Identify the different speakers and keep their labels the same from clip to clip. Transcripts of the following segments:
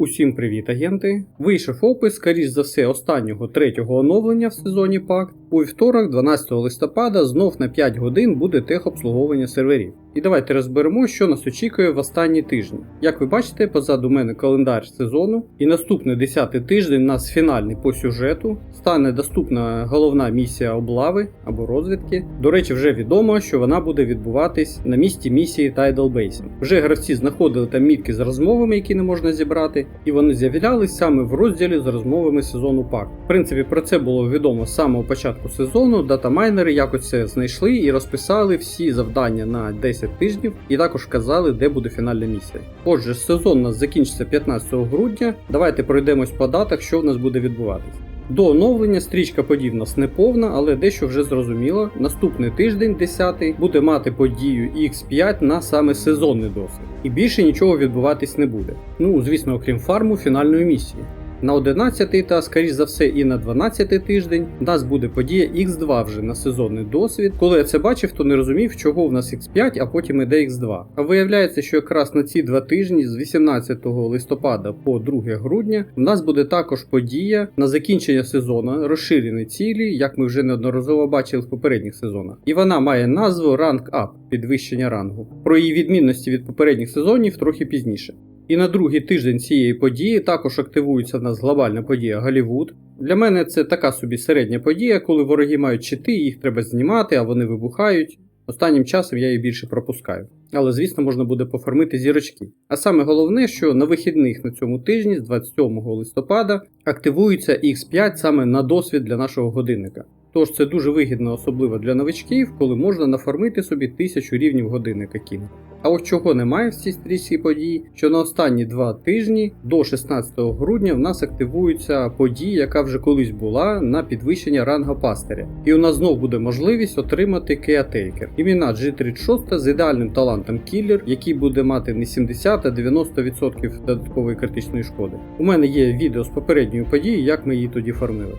Speaker 1: Усім привіт, агенти! Вийшов опис, скоріш за все, останнього третього оновлення в сезоні Пакт. У вівторок, 12 листопада, знов на 5 годин буде техобслуговування серверів. І давайте розберемо, що нас очікує в останні тижні. Як ви бачите, позаду мене календар сезону, і наступний 10 тиждень у нас фінальний по сюжету. Стане доступна головна місія облави або розвідки. До речі, вже відомо, що вона буде відбуватись на місці місії Tidal Basin. Вже гравці знаходили там мітки з розмовами, які не можна зібрати, і вони з'являлись саме в розділі з розмовами сезону ПАК. В принципі, про це було відомо з самого початку сезону. Датамайнери якось це знайшли і розписали всі завдання на 10 тижнів, і також вказали, де буде фінальна місія. Отже, сезон у нас закінчиться 15 грудня. Давайте пройдемось по датах, що в нас буде відбуватись. До оновлення стрічка подій в нас не повна, але дещо вже зрозуміло. Наступний тиждень, 10-й, буде мати подію X5 на саме сезонний досвід. І більше нічого відбуватись не буде. Ну, звісно, окрім фарму фінальної місії. На 11 та, скоріш за все, і на 12 тиждень у нас буде подія X2 вже на сезонний досвід. Коли я це бачив, то не розумів, чого в нас X5, а потім іде X2. А виявляється, що якраз на ці два тижні з 18 листопада по 2 грудня у нас буде також подія на закінчення сезону, розширені цілі, як ми вже неодноразово бачили в попередніх сезонах. І вона має назву Rank Up підвищення рангу. Про її відмінності від попередніх сезонів трохи пізніше. І на другий тиждень цієї події також активується в нас глобальна подія Голівуд. Для мене це така собі середня подія, коли вороги мають чити, їх треба знімати, а вони вибухають. Останнім часом я її більше пропускаю. Але, звісно, можна буде пофармити зірочки. А саме головне, що на вихідних на цьому тижні, з 27 листопада, активується X5 саме на досвід для нашого годинника. Тож це дуже вигідно, особливо для новичків, коли можна нафармити собі 1000 рівнів годинника кіно. А от чого немає в цій стрічці подій, що на останні два тижні до 16 грудня в нас активується подія, яка вже колись була на підвищення ранга пастиря. І у нас знов буде можливість отримати Кеатейкер. Імена G36 з ідеальним талантом кілер, який буде мати не 70, а 90% додаткової критичної шкоди. У мене є відео з попередньої події, як ми її тоді фармили.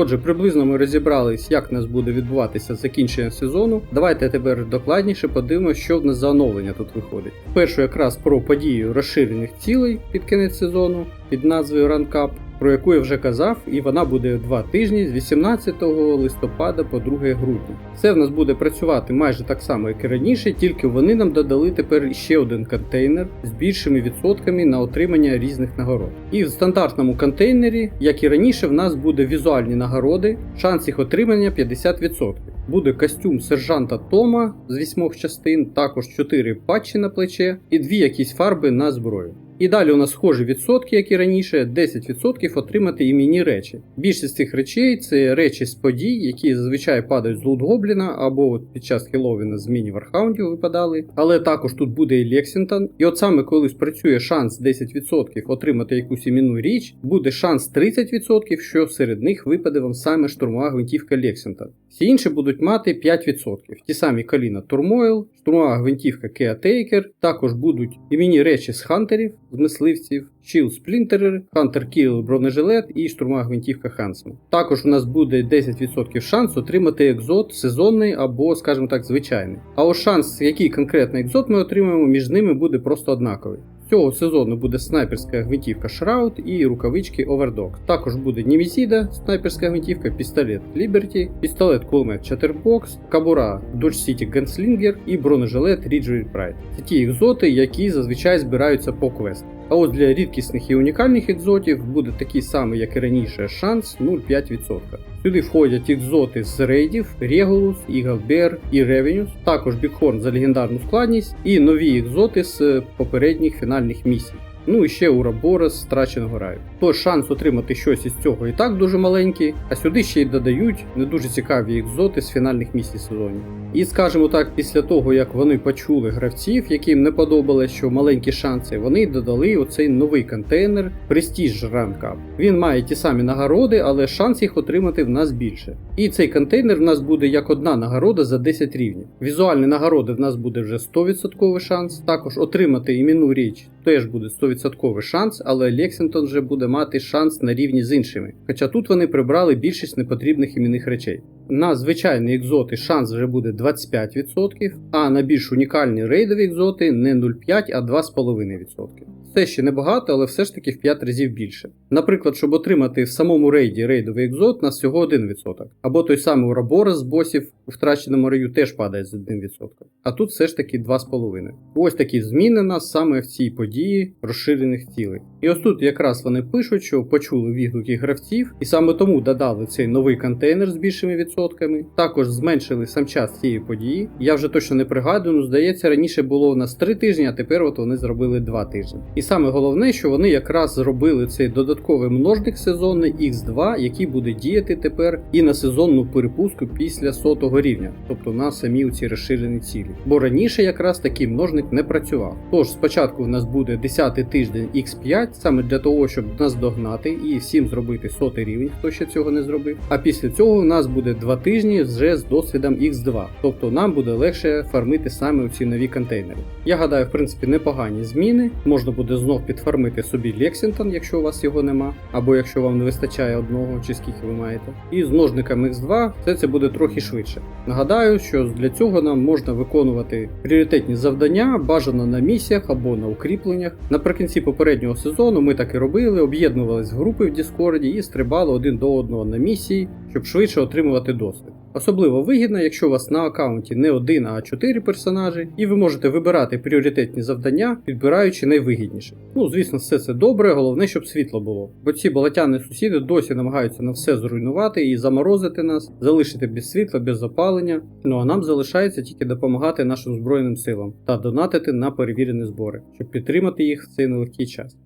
Speaker 1: Отже, приблизно ми розібрались, як в нас буде відбуватися закінчення сезону. Давайте тепер докладніше подивимося, що в нас за оновлення тут виходить. Перше якраз про подію розширених цілей під кінець сезону під назвою Ранкап, про яку я вже казав, і вона буде два тижні з 18 листопада по 2 грудня. Це в нас буде працювати майже так само, як і раніше, тільки вони нам додали тепер ще один контейнер з більшими відсотками на отримання різних нагород. І в стандартному контейнері, як і раніше, в нас буде візуальні нагороди, шанс їх отримання 50%. Буде костюм сержанта Тома з 8 частин, також 4 патчі на плече і дві якісь фарби на зброю. І далі у нас схожі відсотки, як і раніше, 10% отримати іменні речі. Більшість цих речей це речі з подій, які зазвичай падають з лут Гобліна або от під час Хеллоуіна з міні Вархаундів випадали. Але також тут буде і Лексінгтон. І от саме коли спрацює шанс 10% отримати якусь іменну річ, буде шанс 30%, що серед них випаде вам саме штурмова гвинтівка Лексінгтон. Всі інші будуть мати 5%. Ті самі Каліна Турмойл, штурмова гвинтівка Кеатейкер, також будуть іменні речі з хантерів, з мисливців, Shield Splinter, Hunter Kill бронежилет і штурма гвинтівка Хансман. Також у нас буде 10% шанс отримати екзот сезонний або, скажімо так, звичайний. А ось шанс, який конкретно екзот ми отримаємо, між ними буде просто однаковий. Цього сезону буде снайперська гвинтівка Shroud і рукавички Overdog. Також буде Німізіда, снайперська гвинтівка, пістолет Liberty, пістолет кулемет Chatterbox, кабура Dodge City Gunslinger і бронежилет Ridgeway Pride. Це ті екзоти, які зазвичай збираються по квесту. А ось для рідкісних і унікальних екзотів буде такий самий, як і раніше, шанс 0,5%. Сюди входять екзоти з рейдів, Regulus, Eagle і Ревенюс, також Біghorn за легендарну складність і нові екзоти з попередніх фінальних місій. Ну і ще Урабора з страченого раю. Тож шанс отримати щось із цього і так дуже маленький, а сюди ще й додають не дуже цікаві екзоти з фінальних місій сезонів. І скажімо так, після того як вони почули гравців, яким не подобалось, що маленькі шанси, вони додали оцей новий контейнер Prestige Rank Up. Він має ті самі нагороди, але шанс їх отримати в нас більше. І цей контейнер в нас буде як одна нагорода за 10 рівнів. Візуальні нагороди в нас буде вже 100% шанс. Також отримати іменну річ теж буде 100% шанс, але Лексінгтон вже буде мати шанс на рівні з іншими. Хоча тут вони прибрали більшість непотрібних іменних речей. На звичайні екзоти шанс вже буде 25%, а на більш унікальні рейдові екзоти не 0,5, а 2,5%. Це ще небагато, але все ж таки в 5 разів більше. Наприклад, щоб отримати в самому рейді рейдовий екзот, у нас всього 1%. Або той самий Ураборос з босів у втраченому раю теж падає з 1%. А тут все ж таки 2,5%. Ось такі зміни нас саме в цій події розширених цілей. І ось тут якраз вони пишуть, що почули відгуки гравців, і саме тому додали цей новий контейнер з більшими відсотками. Також зменшили сам час цієї події. Я вже точно не пригадую, ну здається, раніше було у нас 3 тижні, а тепер от вони зробили 2 тижні. І саме головне, що вони якраз зробили цей додатковий множник сезонний X2, який буде діяти тепер і на сезонну перепустку після сотого рівня, тобто на самі ці розширені цілі. Бо раніше якраз такий множник не працював. Тож спочатку в нас буде 10-й тиждень X5, саме для того, щоб нас догнати і всім зробити сотий рівень, хто ще цього не зробив. А після цього у нас буде 2 тижні вже з досвідом X2, тобто нам буде легше фармити саме ці нові контейнери. Я гадаю, в принципі, непогані зміни. Можна буде знов підфармити собі Лексінгтон, якщо у вас його нема, або якщо вам не вистачає одного чи скільки ви маєте. І з ножником X2 все це буде трохи швидше. Нагадаю, що для цього нам можна виконувати пріоритетні завдання, бажано на місіях або на укріпленнях. Наприкінці попереднього сезону ми так і робили, об'єднувались в групи в Діскорді і стрибали один до одного на місії, щоб швидше отримувати досвід. Особливо вигідно, якщо у вас на аккаунті не один, а чотири персонажі, і ви можете вибирати пріоритетні завдання, підбираючи найвигідніше. Ну, звісно, все це добре, головне, щоб світло було. Бо ці болотяні сусіди досі намагаються на все зруйнувати і заморозити нас, залишити без світла, без опалення. Ну а нам залишається тільки допомагати нашим збройним силам та донатити на перевірені збори, щоб підтримати їх в цей нелегкий час.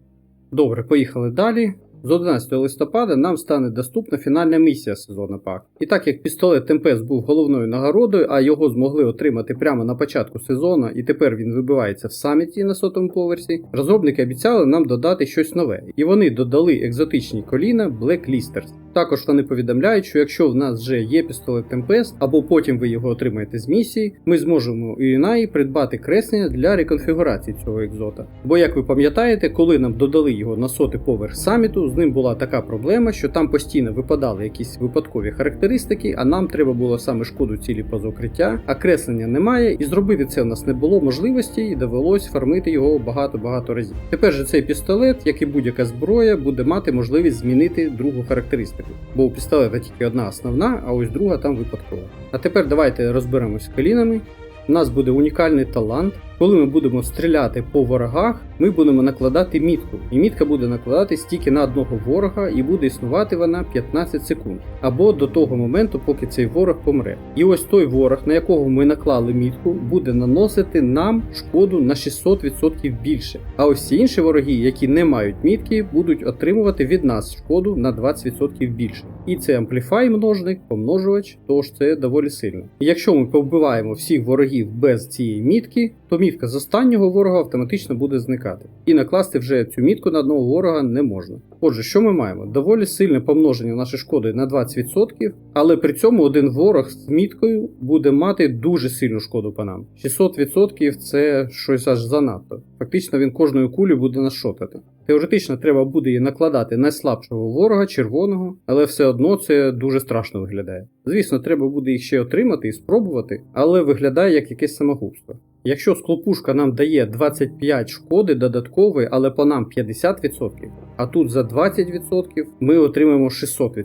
Speaker 1: Добре, поїхали далі. З 11 листопада нам стане доступна фінальна місія сезону ПАК. І так як пістолет Темпес був головною нагородою, а його змогли отримати прямо на початку сезону, і тепер він вибивається в саміті на сотому поверсі, розробники обіцяли нам додати щось нове, і вони додали екзотичні коліна Blacklisters. Також вони повідомляють, що якщо в нас вже є пістолет Tempest, або потім ви його отримаєте з місії, ми зможемо у Юнаї придбати креслення для реконфігурації цього екзота. Бо, як ви пам'ятаєте, коли нам додали його на сотий поверх саміту, з ним була така проблема, що там постійно випадали якісь випадкові характеристики, а нам треба було саме шкоду цілі поза укриття, а креслення немає, і зробити це у нас не було можливості, і довелось фармити його багато-багато разів. Тепер же цей пістолет, як і будь-яка зброя, буде мати можливість змінити другу характеристику. Бо у пістолета тільки одна основна, а ось друга там випадкова. А тепер давайте розберемось з колінами. У нас буде унікальний талант. Коли ми будемо стріляти по ворогах, ми будемо накладати мітку. І мітка буде накладатись тільки на одного ворога, і буде існувати вона 15 секунд. Або до того моменту, поки цей ворог помре. І ось той ворог, на якого ми наклали мітку, буде наносити нам шкоду на 600% більше. А ось ці інші вороги, які не мають мітки, будуть отримувати від нас шкоду на 20% більше. І це ампліфай множник, помножувач, тож це доволі сильно. І якщо ми повбиваємо всіх ворогів без цієї мітки, то мітка з останнього ворога автоматично буде зникати. І накласти вже цю мітку на одного ворога не можна. Отже, що ми маємо? Доволі сильне помноження нашої шкоди на 20%, але при цьому один ворог з міткою буде мати дуже сильну шкоду по нам. 600% це щось аж занадто. Фактично він кожною кулею буде нас шотати. Теоретично треба буде її накладати найслабшого ворога, червоного, але все одно це дуже страшно виглядає. Звісно, треба буде їх ще отримати і спробувати, але виглядає як якесь самогубство. Якщо склопушка нам дає 25 шкоди додаткової, але по нам 50%, а тут за 20% ми отримаємо 600%.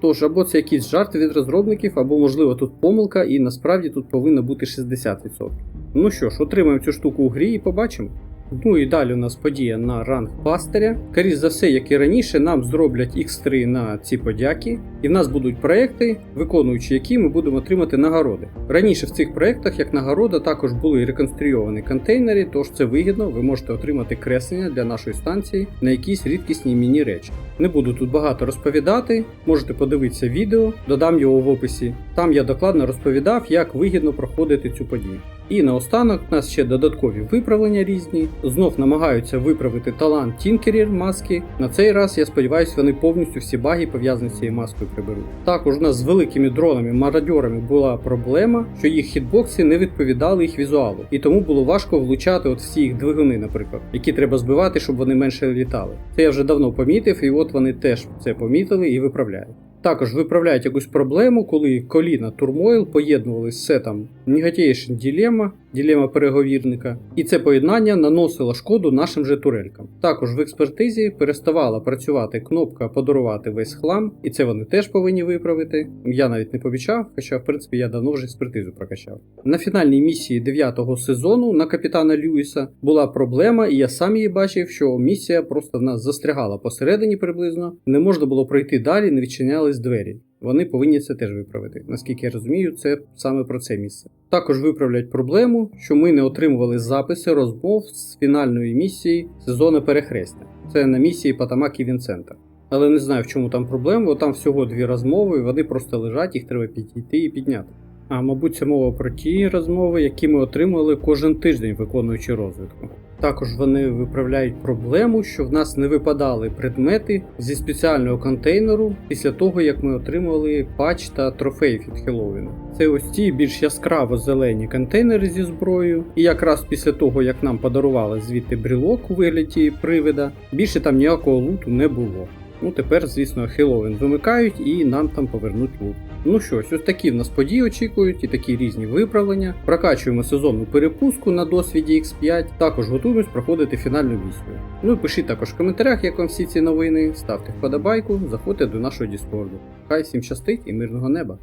Speaker 1: Тож або це якісь жарти від розробників, або можливо тут помилка, і насправді тут повинно бути 60%. Ну що ж, отримаємо цю штуку у грі і побачимо. Ну і далі у нас подія на ранг пастиря. Скоріше за все, як і раніше, нам зроблять X3 на ці подяки, і в нас будуть проекти, виконуючи які ми будемо отримати нагороди. Раніше в цих проектах, як нагорода, також були реконструйовані контейнери, тож це вигідно, ви можете отримати креслення для нашої станції на якісь рідкісні міні речі. Не буду тут багато розповідати, можете подивитися відео, додам його в описі. Там я докладно розповідав, як вигідно проходити цю подію. І наостанок у нас ще додаткові виправлення різні. Знов намагаються виправити талант Tinkerer маски. На цей раз я сподіваюся, вони повністю всі баги пов'язані з цією маскою приберуть. Також у нас з великими дронами мародьорами була проблема, що їх хітбокси не відповідали їх візуалу, і тому було важко влучати от всі їх двигуни, наприклад, які треба збивати, щоб вони менше літали. Це я вже давно помітив, і от вони теж це помітили і виправляють. Також виправляють якусь проблему, коли коліна Turmoil поєднували з сетом Negation Dilemma, ділема переговірника, і це поєднання наносило шкоду нашим же турелькам. Також в експертизі переставала працювати кнопка подарувати весь хлам, і це вони теж повинні виправити. Я навіть не помічав, хоча в принципі я давно вже експертизу прокачав. На фінальній місії 9-го сезону на капітана Льюіса була проблема, і я сам її бачив, що місія просто в нас застрягала посередині приблизно, не можна було пройти далі, не відчинялись двері. Вони повинні це теж виправити. Наскільки я розумію, це саме про це місце. Також виправлять проблему, що ми не отримували записи розмов з фінальної місії сезону перехрестя. Це на місії Патамак і Вінцента. Але не знаю, в чому там проблема, бо там всього дві розмови, вони просто лежать, їх треба підійти і підняти. А мабуть, це мова про ті розмови, які ми отримали кожен тиждень, виконуючи розвідку. Також вони виправляють проблему, що в нас не випадали предмети зі спеціального контейнеру після того, як ми отримали патч та трофей від Хеллоуіна. Це ось ці більш яскраво зелені контейнери зі зброєю, і якраз після того, як нам подарували звідти брілок у вигляді привида, більше там ніякого луту не було. Ну тепер, звісно, Хеллоуін вимикають і нам там повернуть лут. Ну що ж, ось такі в нас події очікують і такі різні виправлення. Прокачуємо сезонну перепуску на досвіді X5, також готуємось проходити фінальну місію. Ну і пишіть також в коментарях, як вам всі ці новини, ставте вподобайку, заходьте до нашого Діскорду. Хай всім щастить і мирного неба!